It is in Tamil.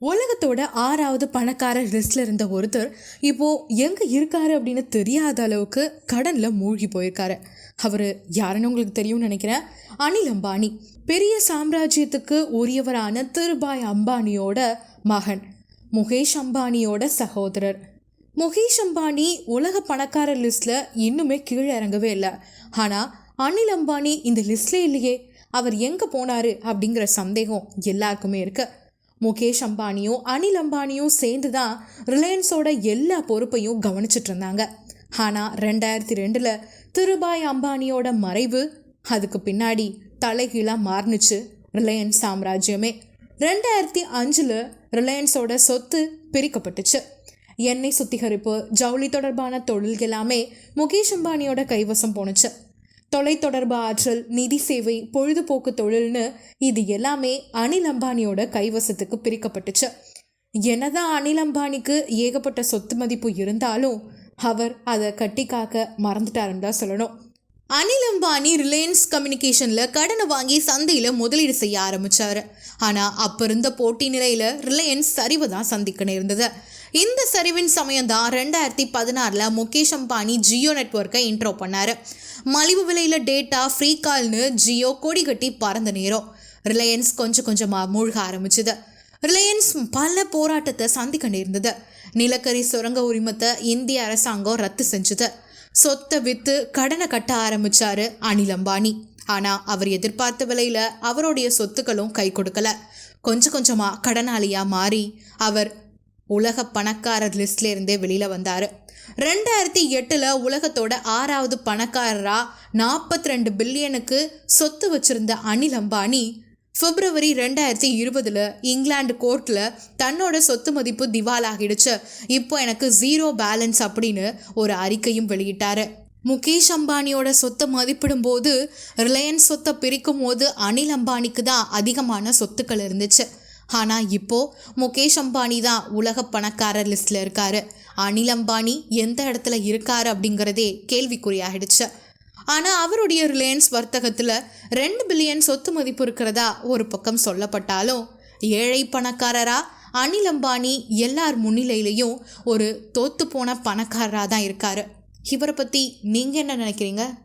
உலகத்தோட ஆறாவது பணக்காரர் லிஸ்ட்ல இருந்த ஒருத்தர் இப்போ எங்க இருக்காரு அப்படின்னு தெரியாத அளவுக்கு கடன்ல மூழ்கி போயிருக்காரு. அவர் யாருன்னு உங்களுக்கு தெரியும்னு நினைக்கிறேன்? அனில் அம்பானி. பெரிய சாம்ராஜ்யத்துக்கு உரியவரான திருபாய் அம்பானியோட மகன். முகேஷ் அம்பானியோட சகோதரர். முகேஷ் அம்பானி உலக பணக்காரர் லிஸ்ட்ல இன்னுமே கீழே இறங்கவே இல்லை. ஆனா அனில் அம்பானி இந்த லிஸ்ட்ல இல்லையே. அவர் எங்க போனாரு அப்படிங்கிற சந்தேகம் எல்லாருக்குமே இருக்குது முகேஷ் அம்பானியும் அனில் அம்பானியும் சேர்ந்து தான் ரிலையன்ஸோட எல்லா பொறுப்பையும் கவனிச்சிட்டு இருந்தாங்க ஆனால் ரெண்டாயிரத்தி ரெண்டில் திருபாய் அம்பானியோட மறைவு அதுக்கு பின்னாடி தலைகீழாக மாறுனுச்சு ரிலையன்ஸ் சாம்ராஜ்யமே. ரெண்டாயிரத்தி அஞ்சில் ரிலையன்ஸோட சொத்து பிரிக்கப்பட்டுச்சு. எண்ணெய் சுத்திகரிப்பு ஜவுளி தொடர்பான தொழில் எல்லாமே முகேஷ் அம்பானியோட கைவசம் போணுச்சு. தொலைத்தொடர்பு ஆற்றல் நிதி சேவை பொழுதுபோக்கு தொழில்னு இது எல்லாமே அனில் அம்பானியோட கைவசத்துக்கு பிரிக்கப்பட்டுச்சு. என்னதான் அனில் அம்பானிக்கு ஏகப்பட்ட சொத்து மதிப்பு இருந்தாலும் அவர் அதை கட்டி காக்க மறந்துட்டாருன்னு தான் சொல்லணும். அனில் அம்பானி ரிலையன்ஸ் கம்யூனிகேஷனில் கடனை வாங்கி சந்தையில் முதலீடு செய்ய ஆரம்பித்தார் ஆனால் அப்போ இருந்த போட்டி நிலையில் ரிலையன்ஸ் சரிவை தான் சந்திக்க நேர்ந்தது. இந்த சரிவின் சமயம் தான் ரெண்டாயிரத்தி பதினாறில் முகேஷ் அம்பானி ஜியோ நெட்ஒர்க்கை இன்ட்ரோ பண்ணார். மலிவு விலையில் டேட்டா ஃப்ரீ கால்னு ஜியோ கொடி கட்டி பறந்த நேரம் ரிலையன்ஸ் கொஞ்சம் கொஞ்சமாக மூழ்க ஆரம்பிச்சுது. ரிலையன்ஸ் பல போராட்டத்தை சந்திக்க நேர்ந்தது. நிலக்கரி சுரங்க உரிமத்தை இந்திய அரசாங்கம் ரத்து செஞ்சது. சொத்தை விற்று கடனை கட்ட ஆரம்பிச்சாரு அனில் அம்பானி. ஆனால் அவர் எதிர்பார்த்த விலையில் அவருடைய சொத்துக்களும் கை கொடுக்கல. கொஞ்சம் கொஞ்சமாக கடனாளியாக மாறி அவர் உலக பணக்காரர் லிஸ்ட்லேருந்தே வெளியில் வந்தார். ரெண்டாயிரத்தி எட்டில் உலகத்தோட ஆறாவது பணக்காரராக நாற்பத்தி ரெண்டு பில்லியனுக்கு சொத்து வச்சிருந்த அனில் அம்பானி பிப்ரவரி ரெண்டாயிரத்தி இருபதில் இங்கிலாந்து கோர்ட்டில் தன்னோட சொத்து மதிப்பு திவாலாகிடுச்சு. இப்போ எனக்கு ஜீரோ பேலன்ஸ் அப்படின்னு ஒரு அறிக்கையும் வெளியிட்டாரு. முகேஷ் அம்பானியோட சொத்தை மதிப்பிடும் போது ரிலையன்ஸ் சொத்தை பிரிக்கும் போது அனில் அம்பானிக்கு தான் அதிகமான சொத்துக்கள் இருந்துச்சு. ஆனால் இப்போ முகேஷ் அம்பானி தான் உலக பணக்காரர் லிஸ்ட்டில் இருக்காரு. அனில் அம்பானி எந்த இடத்துல இருக்காரு அப்படிங்கிறதே கேள்விக்குறியாகிடுச்சு. ஆனால் அவருடைய ரிலையன்ஸ் வர்த்தகத்தில் ரெண்டு பில்லியன் சொத்து மதிப்பு இருக்கிறதா ஒரு பக்கம் சொல்லப்பட்டாலும் ஏழை பணக்காரரா அனில் அம்பானி எல்லார் முன்னிலையிலையும் ஒரு தோத்து போன பணக்காரராக தான் இருக்காரு. இவரை பற்றி நீங்கள் என்ன நினைக்கிறீங்க?